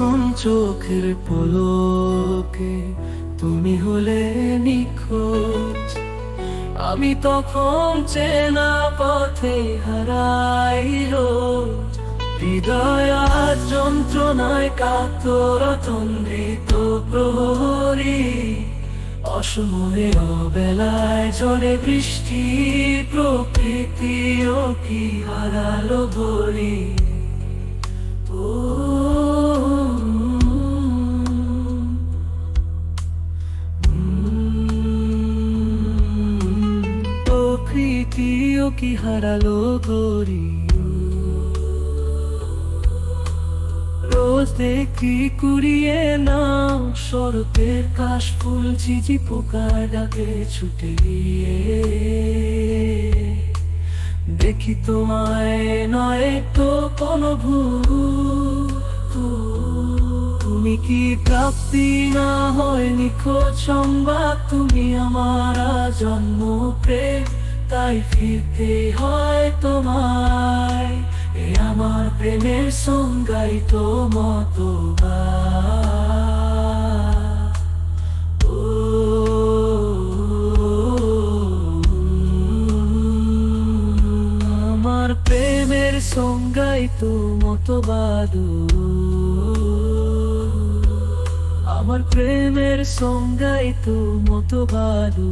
যখন চোখের পলকে তুমি হলে নিখোঁজ। আমি তখন চেনা পথে হারাই রোজ। হৃদয় যন্ত্রণায় কাতর তন্দ্রিত প্রহরী। অসময়ে অবেলায় জলে বৃষ্টি প্রকৃতি ও কি হারালো ভরি ও প্রকৃতিও কি হারালো গরি রোজ দেখি কুড়িয়ে নাও শরতের কাশ ফুল, ঝিঝি পোকার ডাকে ছুটে গিয়ে। দেখি তোমায় নয় তো কোনো ভুল তুমি কি প্রাপ্তি না হয় নিখোঁজ সংবাদ? তুমি আমার জন্ম প্রেম। তাই ফিরতে হয় তোমায়। এ আমার প্রেমের সংজ্ঞায়িত মতো আমার প্রেমের সংজ্ঞায়িত মতবাদু। আমার প্রেমের সংজ্ঞায়িত মতবাদু।